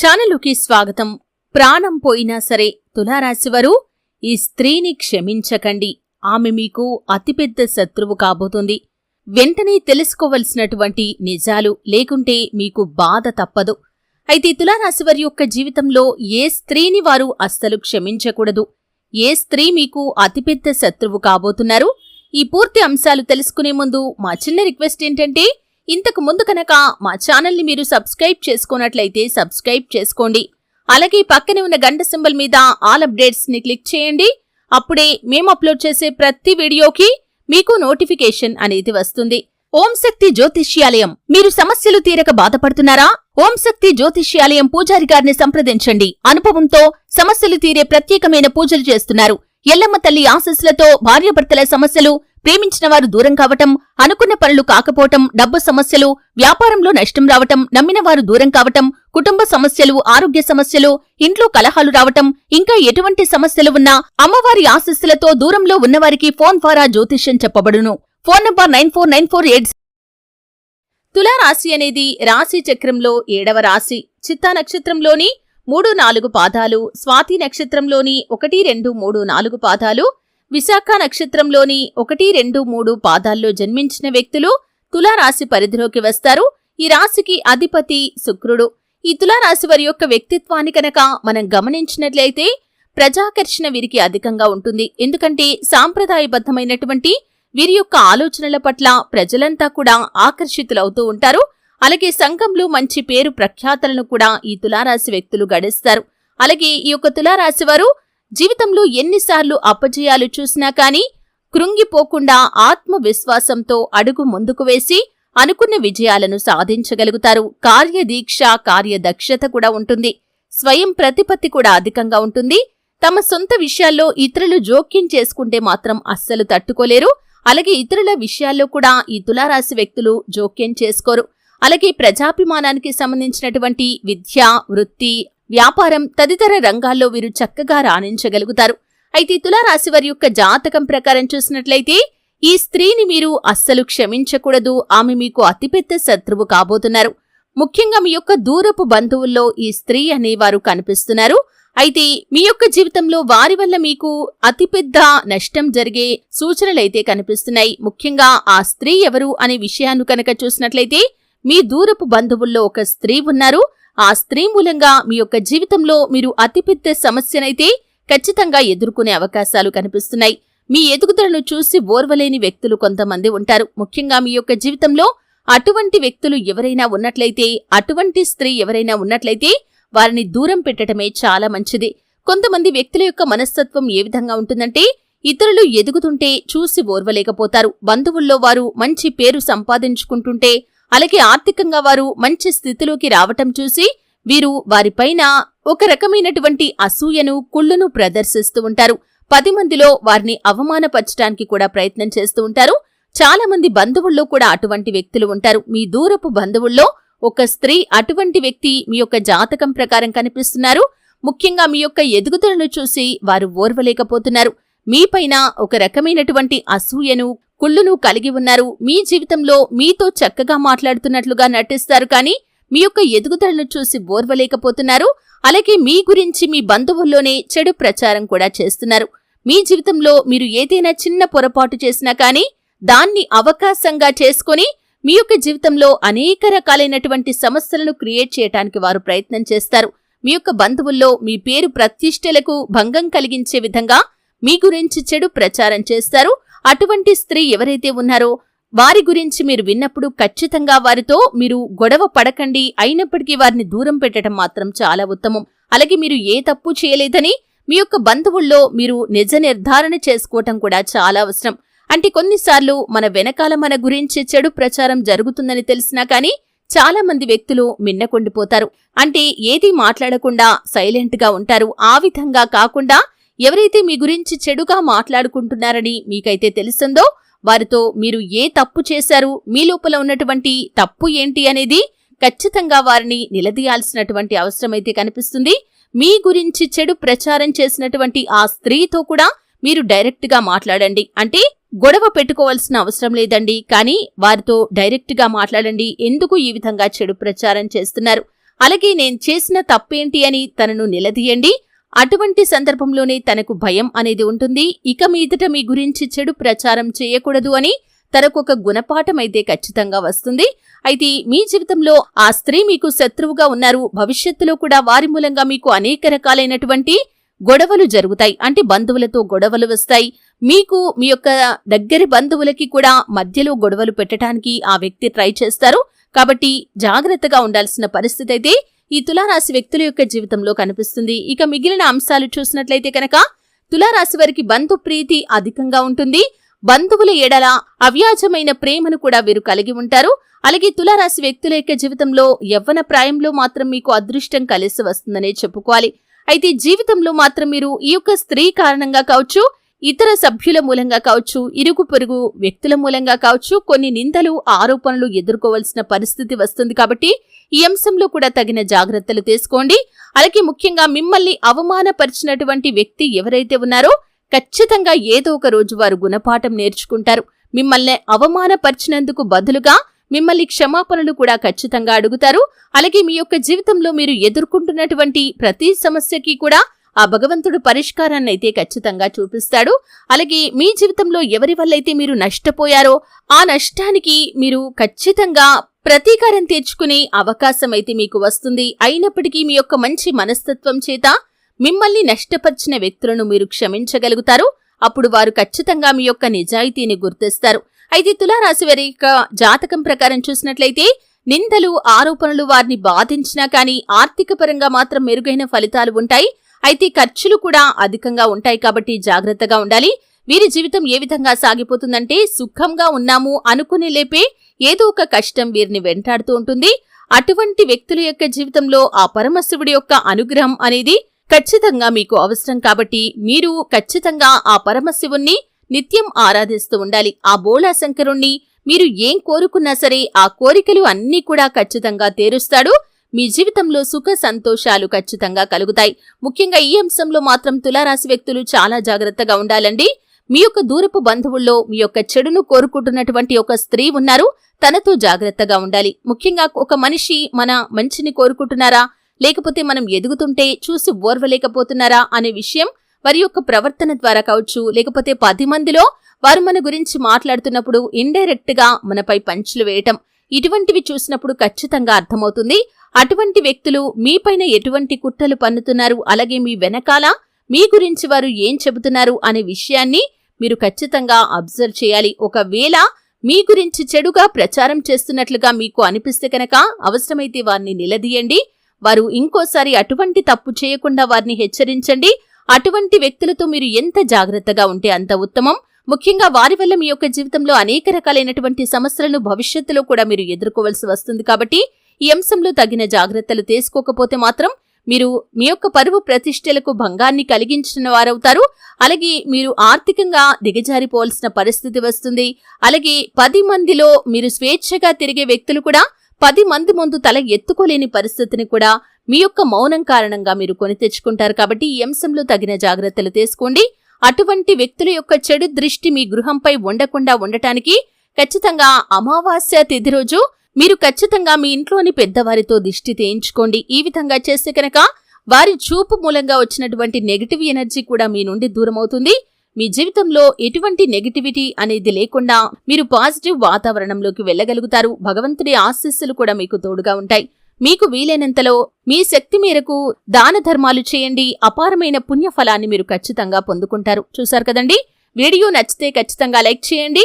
ఛానలుకి స్వాగతం. ప్రాణం పోయినా సరే తులారాశివారు ఈ స్త్రీని క్షమించకండి. ఆమె మీకు అతిపెద్ద శత్రువు కాబోతుంది. వెంటనే తెలుసుకోవలసినటువంటి నిజాలు లేకుంటే మీకు బాధ తప్పదు. అయితే తులారాశివారి యొక్క జీవితంలో ఏ స్త్రీని వారు అస్సలు క్షమించకూడదు. ఏ స్త్రీ మీకు అతిపెద్ద శత్రువు కాబోతున్నారు? ఈ పూర్తి అంశాలు తెలుసుకునే ముందు మా చిన్న రిక్వెస్ట్ ఏంటంటే ఇంతకు ముందు కనుక మా ఛానల్ని మీరు సబ్స్క్రైబ్ చేసుకున్నట్లయితే సబ్స్క్రైబ్ చేసుకోండి. అలాగే పక్కనే ఉన్న గంట సింబల్ మీద ఆల్ అప్డేట్స్ని క్లిక్ చేయండి. అప్పుడే మేము అప్లోడ్ చేసే ప్రతి వీడియోకి మీకు నోటిఫికేషన్ అనేది వస్తుంది. ఓం శక్తి జ్యోతిష్యాలయం. మీరు సమస్యలు తీరక బాధపడుతున్నారా? ఓం శక్తి జ్యోతిష్యాలయం పూజారి గారిని సంప్రదించండి. అనుభవంతో సమస్యలు తీరే ప్రత్యేకమైన పూజలు చేస్తున్నారు. ఎల్లమ్మ తల్లి ఆశస్సులతో భార్యాభర్తల సమస్యలు ప్రేమించిన వారు దూరం కావటం అనుకున్న పనులు కాకపోవటం డబ్బు సమస్యలు వ్యాపారంలో నష్టం రావటం నమ్మిన వారు దూరం కావటం కుటుంబ సమస్యలు ఆరోగ్య సమస్యలు ఇంట్లో కలహాలు రావటం ఇంకా ఎటువంటి సమస్యలు ఉన్నా అమ్మవారి ఆశస్సులతో దూరంలో ఉన్నవారికి ఫోన్ ద్వారా జ్యోతిష్యం చెప్పబడును. Phone number nine four nine four eight తులారాశి అనేది రాశి చక్రంలో ఏడవ రాశి. చిత్తా నక్షత్రంలోని మూడు నాలుగు పాదాలు స్వాతి నక్షత్రంలోని ఒకటి రెండు మూడు నాలుగు పాదాలు విశాఖ నక్షత్రంలోని ఒకటి రెండు మూడు పాదాల్లో జన్మించిన వ్యక్తులు తులారాశి పరిధిలోకి వస్తారు. ఈ రాశికి అధిపతి శుక్రుడు. ఈ తులారాశి వారి యొక్క వ్యక్తిత్వాన్ని కనుక మనం గమనించినట్లయితే ప్రజాకర్షణ వీరికి అధికంగా ఉంటుంది. ఎందుకంటే సాంప్రదాయబద్ధమైనటువంటి వీరి యొక్క ఆలోచనల పట్ల ప్రజలంతా కూడా ఆకర్షితులవుతూ ఉంటారు. అలాగే సంఘంలో మంచి పేరు ప్రఖ్యాతలను కూడా ఈ తులారాశి వ్యక్తులు గడిస్తారు. అలాగే ఈ యొక్క తులారాశి వారు జీవితంలో ఎన్నిసార్లు అపజయాలు చూసినా కానీ కృంగిపోకుండా ఆత్మవిశ్వాసంతో అడుగు ముందుకు వేసి అనుకున్న విజయాలను సాధించగలుగుతారు. కార్యదీక్ష కార్యదక్షత కూడా ఉంటుంది. స్వయం ప్రతిపత్తి కూడా అధికంగా ఉంటుంది. తమ సొంత విషయాల్లో ఇతరులు జోక్యం చేసుకుంటే మాత్రం అస్సలు తట్టుకోలేరు. అలాగే ఇతరుల విషయాల్లో కూడా ఈ తులారాశి వ్యక్తులు జోక్యం చేసుకోరు. అలాగే ప్రజాభిమానానికి సంబంధించినటువంటి విద్య వృత్తి వ్యాపారం తదితర రంగాల్లో వీరు చక్కగా రాణించగలుగుతారు. అయితే తులారాశి వారి యొక్క జాతకం ప్రకారం చూసినట్లయితే ఈ స్త్రీని మీరు అస్సలు క్షమించకూడదు. ఆమె మీకు అతిపెద్ద శత్రువు కాబోతున్నారు. ముఖ్యంగా మీ యొక్క దూరపు బంధువుల్లో ఈ స్త్రీ అనేవారు కనిపిస్తున్నారు. అయితే మీ యొక్క జీవితంలో వారి వల్ల మీకు అతిపెద్ద నష్టం జరిగే సూచనలైతే కనిపిస్తున్నాయి. ముఖ్యంగా ఆ స్త్రీ ఎవరు అనే విషయాన్ని కనుక చూసినట్లయితే మీ దూరపు బంధువుల్లో ఒక స్త్రీ ఉన్నారు. ఆ స్త్రీ మూలంగా మీ యొక్క జీవితంలో మీరు అతిపెద్ద సమస్యనైతే ఖచ్చితంగా ఎదుర్కొనే అవకాశాలు కనిపిస్తున్నాయి. మీ ఎదుగుదలను చూసి ఓర్వలేని వ్యక్తులు కొంతమంది ఉంటారు. ముఖ్యంగా మీ యొక్క జీవితంలో అటువంటి వ్యక్తులు ఎవరైనా ఉన్నట్లయితే అటువంటి స్త్రీ ఎవరైనా ఉన్నట్లయితే వారిని దూరం పెట్టడమే చాలా మంచిది. కొంతమంది వ్యక్తుల యొక్క మనస్తత్వం ఏ విధంగా ఉంటుందంటే ఇతరులు ఎదుగుతుంటే చూసి ఓర్వలేకపోతారు. బంధువుల్లో వారు మంచి పేరు సంపాదించుకుంటుంటే అలాగే ఆర్థికంగా వారు మంచి స్థితిలోకి రావటం చూసి వీరు వారిపైన ఒక రకమైనటువంటి అసూయను కుళ్ళును ప్రదర్శిస్తూ ఉంటారు. పది మందిలో వారిని అవమానపరచడానికి కూడా ప్రయత్నం చేస్తూ ఉంటారు. చాలా మంది బంధువుల్లో కూడా అటువంటి వ్యక్తులు ఉంటారు. మీ దూరపు బంధువుల్లో ఒక స్త్రీ అటువంటి వ్యక్తి మీ యొక్క జాతకం ప్రకారం కనిపిస్తున్నారు. ముఖ్యంగా మీ యొక్క ఎదుగుదలను చూసి వారు ఓర్వలేకపోతున్నారు. మీపైన ఒక రకమైనటువంటి అసూయను కుళ్ళును కలిగి ఉన్నారు. మీ జీవితంలో మీతో చక్కగా మాట్లాడుతున్నట్లుగా నటిస్తారు. కానీ మీ యొక్క ఎదుగుదలను చూసి బోర్వలేకపోతున్నారు. అలాగే మీ గురించి మీ బంధువుల్లోనే చెడు ప్రచారం కూడా చేస్తున్నారు. మీ జీవితంలో మీరు ఏదైనా చిన్న పొరపాటు చేసినా కానీ దాన్ని అవకాశంగా చేసుకొని మీ యొక్క జీవితంలో అనేక రకాలైనటువంటి సమస్యలను క్రియేట్ చేయటానికి వారు ప్రయత్నం చేస్తారు. మీ యొక్క బంధువుల్లో మీ పేరు ప్రతిష్టలకు భంగం కలిగించే విధంగా మీ గురించి చెడు ప్రచారం చేస్తారు. అటువంటి స్త్రీ ఎవరైతే ఉన్నారో వారి గురించి మీరు విన్నప్పుడు ఖచ్చితంగా వారితో మీరు గొడవ పడకండి అయినప్పటికీ వారిని దూరం పెట్టడం మాత్రం చాలా ఉత్తమం. అలాగే మీరు ఏ తప్పు చేయలేదని మీ యొక్క బంధువుల్లో మీరు నిజ నిర్ధారణ చేసుకోవటం కూడా చాలా అవసరం. అంటే కొన్నిసార్లు మన వెనకాల మన గురించి చెడు ప్రచారం జరుగుతుందని తెలిసినా కానీ చాలా మంది వ్యక్తులు మిన్నకొండిపోతారు అంటే ఏది మాట్లాడకుండా సైలెంట్గా ఉంటారు. ఆ విధంగా కాకుండా ఎవరైతే మీ గురించి చెడుగా మాట్లాడుకుంటున్నారని మీకైతే తెలుస్తుందో వారితో మీరు ఏ తప్పు చేశారు మీ లోపల ఉన్నటువంటి తప్పు ఏంటి అనేది ఖచ్చితంగా వారిని నిలదీయాల్సినటువంటి అవసరమైతే కనిపిస్తుంది. మీ గురించి చెడు ప్రచారం చేసినటువంటి ఆ స్త్రీతో కూడా మీరు డైరెక్ట్గా మాట్లాడండి. అంటే గొడవ పెట్టుకోవాల్సిన అవసరం లేదండి. కానీ వారితో డైరెక్ట్గా మాట్లాడండి. ఎందుకు ఈ విధంగా చెడు ప్రచారం చేస్తున్నారు? అలాగే నేను చేసిన తప్పేంటి అని తనను నిలదీయండి. అటువంటి సందర్భంలోనే తనకు భయం అనేది ఉంటుంది. ఇక మీదట మీ గురించి చెడు ప్రచారం చేయకూడదు అని తనకొక గుణపాఠం అయితే ఖచ్చితంగా వస్తుంది. అయితే మీ జీవితంలో ఆ స్త్రీ మీకు శత్రువుగా ఉన్నారు. భవిష్యత్తులో కూడా వారి మూలంగా మీకు అనేక రకాలైనటువంటి గొడవలు జరుగుతాయి. అంటే బంధువులతో గొడవలు వస్తాయి. మీకు మీ యొక్క దగ్గరి బంధువులకి కూడా మధ్యలో గొడవలు పెట్టడానికి ఆ వ్యక్తి ట్రై చేస్తారు. కాబట్టి జాగ్రత్తగా ఉండాల్సిన పరిస్థితి అయితే ఈ తులారాశి వ్యక్తుల యొక్క జీవితంలో కనిపిస్తుంది. ఇక మిగిలిన అంశాలు చూసినట్లయితే కనుక తులారాశి వారికి బంధు ప్రీతి అధికంగా ఉంటుంది. బంధువుల ఎడల అవ్యాజమైన ప్రేమను కూడా వీరు కలిగి ఉంటారు. అలాగే తులారాశి వ్యక్తుల యొక్క జీవితంలో యవ్వన ప్రాయంలో మాత్రం మీకు అదృష్టం కలిసి వస్తుందనే చెప్పుకోవాలి. అయితే జీవితంలో మాత్రం మీరు ఈ యొక్క స్త్రీ కారణంగా కావచ్చు ఇతర సభ్యుల మూలంగా కావచ్చు ఇరుగు పొరుగు వ్యక్తుల మూలంగా కావచ్చు కొన్ని నిందలు ఆరోపణలు ఎదుర్కోవాల్సిన పరిస్థితి వస్తుంది కాబట్టి ఈ అంశంలో కూడా తగిన జాగ్రత్తలు తీసుకోండి. అలాగే ముఖ్యంగా మిమ్మల్ని అవమానపరిచినటువంటి వ్యక్తి ఎవరైతే ఉన్నారో ఖచ్చితంగా ఏదో ఒక రోజు వారు గుణపాఠం నేర్చుకుంటారు. మిమ్మల్ని అవమానపరిచినందుకు బదులుగా మిమ్మల్ని క్షమాపణలు కూడా ఖచ్చితంగా అడుగుతారు. అలాగే మీ యొక్క జీవితంలో మీరు ఎదుర్కొంటున్నటువంటి ప్రతి సమస్యకి కూడా ఆ భగవంతుడు పరిష్కారాన్ని అయితే ఖచ్చితంగా చూపిస్తాడు. అలాగే మీ జీవితంలో ఎవరి వల్లైతే మీరు నష్టపోయారో ఆ నష్టానికి మీరు ఖచ్చితంగా ప్రతీకారం తీర్చుకునే అవకాశం అయితే మీకు వస్తుంది. అయినప్పటికీ మీ యొక్క మంచి మనస్తత్వం చేత మిమ్మల్ని నష్టపరిచిన వ్యక్తులను మీరు క్షమించగలుగుతారు. అప్పుడు వారు ఖచ్చితంగా మీ యొక్క నిజాయితీని గుర్తిస్తారు. అయితే తులారాశి వారి యొక్క జాతకం ప్రకారం చూసినట్లయితే నిందలు ఆరోపణలు వారిని బాధించినా కానీ ఆర్థిక పరంగా మాత్రం మెరుగైన ఫలితాలు ఉంటాయి. అయితే ఖర్చులు కూడా అధికంగా ఉంటాయి కాబట్టి జాగ్రత్తగా ఉండాలి. వీరి జీవితం ఏ విధంగా సాగిపోతుందంటే సుఖంగా ఉన్నాము అనుకునే లేపే ఏదో ఒక కష్టం వీరిని వెంటాడుతూ ఉంటుంది. అటువంటి వ్యక్తుల యొక్క జీవితంలో ఆ పరమశివుడి యొక్క అనుగ్రహం అనేది ఖచ్చితంగా మీకు అవసరం కాబట్టి మీరు ఖచ్చితంగా ఆ పరమశివుణ్ణి నిత్యం ఆరాధిస్తూ ఉండాలి. ఆ బోళా శంకరుణ్ణి మీరు ఏం కోరుకున్నా సరే ఆ కోరికలు అన్నీ కూడా ఖచ్చితంగా తీరుస్తాడు. మీ జీవితంలో సుఖ సంతోషాలు ఖచ్చితంగా కలుగుతాయి. ముఖ్యంగా ఈ అంశంలో మాత్రం తులారాశి వ్యక్తులు చాలా జాగ్రత్తగా ఉండాలండి. మీ యొక్క దూరపు బంధువుల్లో మీ యొక్క చెడును కోరుకుంటున్నటువంటి ఒక స్త్రీ ఉన్నారు. తనతో జాగ్రత్తగా ఉండాలి. ముఖ్యంగా ఒక మనిషి మన మంచిని కోరుకుంటున్నారా? లేకపోతే మనం ఎదుగుతుంటే చూసి ఓర్వలేకపోతున్నారా అనే విషయం వారి యొక్క ప్రవర్తన ద్వారా కావచ్చు. లేకపోతే పది మందిలో వారు మన గురించి మాట్లాడుతున్నప్పుడు ఇండైరెక్ట్గా మనపై పంచులు వేయటం. ఇటువంటివి చూసినప్పుడు ఖచ్చితంగా అర్థమవుతుంది. అటువంటి వ్యక్తులు మీపైన ఎటువంటి కుట్రలు పన్నుతున్నారు? అలాగే మీ వెనకాల మీ గురించి వారు ఏం చెబుతున్నారు? అనే విషయాన్ని మీరు ఖచ్చితంగా అబ్జర్వ్ చేయాలి. ఒకవేళ మీ గురించి చెడుగా ప్రచారం చేస్తున్నట్లుగా మీకు అనిపిస్తే కనుక అవసరమైతే వారిని నిలదీయండి. వారు ఇంకోసారి అటువంటి తప్పు చేయకుండా వారిని హెచ్చరించండి. అటువంటి వ్యక్తులతో మీరు ఎంత జాగ్రత్తగా ఉంటే అంత ఉత్తమం. ముఖ్యంగా వారి వల్ల మీ యొక్క జీవితంలో అనేక రకాలైనటువంటి సమస్యలను భవిష్యత్తులో కూడా మీరు ఎదుర్కోవాల్సి వస్తుంది కాబట్టి ఈ అంశంలో తగిన జాగ్రత్తలు తీసుకోకపోతే మాత్రం మీరు మీ యొక్క పరువు ప్రతిష్టలకు భంగాన్ని కలిగించిన వారవుతారు. అలాగే మీరు ఆర్థికంగా దిగజారిపోవాల్సిన పరిస్థితి వస్తుంది. అలాగే పది మందిలో మీరు స్వేచ్ఛగా తిరిగే వ్యక్తులు కూడా పది మంది ముందు తల ఎత్తుకోలేని పరిస్థితిని కూడా మీ యొక్క మౌనం కారణంగా మీరు కొని తెచ్చుకుంటారు. కాబట్టి ఈ అంశంలో తగిన జాగ్రత్తలు తీసుకోండి. అటువంటి వ్యక్తుల యొక్క చెడు దృష్టి మీ గృహంపై ఉండకుండా ఉండటానికి ఖచ్చితంగా అమావాస్య తిథి రోజు మీరు ఖచ్చితంగా మీ ఇంట్లోని పెద్దవారితో దిష్టి తేయించుకోండి. ఈ విధంగా చేస్తే కనుక వారి చూపు మూలంగా వచ్చినటువంటి నెగిటివ్ ఎనర్జీ కూడా మీ నుండి దూరమవుతుంది. మీ జీవితంలో ఎటువంటి నెగిటివిటీ అనేది లేకుండా మీరు పాజిటివ్ వాతావరణంలోకి వెళ్ళగలుగుతారు. భగవంతుడి ఆశీస్సులు కూడా మీకు తోడుగా ఉంటాయి. మీకు వీలైనంతలో మీ శక్తి మేరకు దాన ధర్మాలు చేయండి. అపారమైన పుణ్యఫలాన్ని మీరు ఖచ్చితంగా పొందుకుంటారు. చూశారు కదండి? వీడియో నచ్చితే ఖచ్చితంగా లైక్ చేయండి.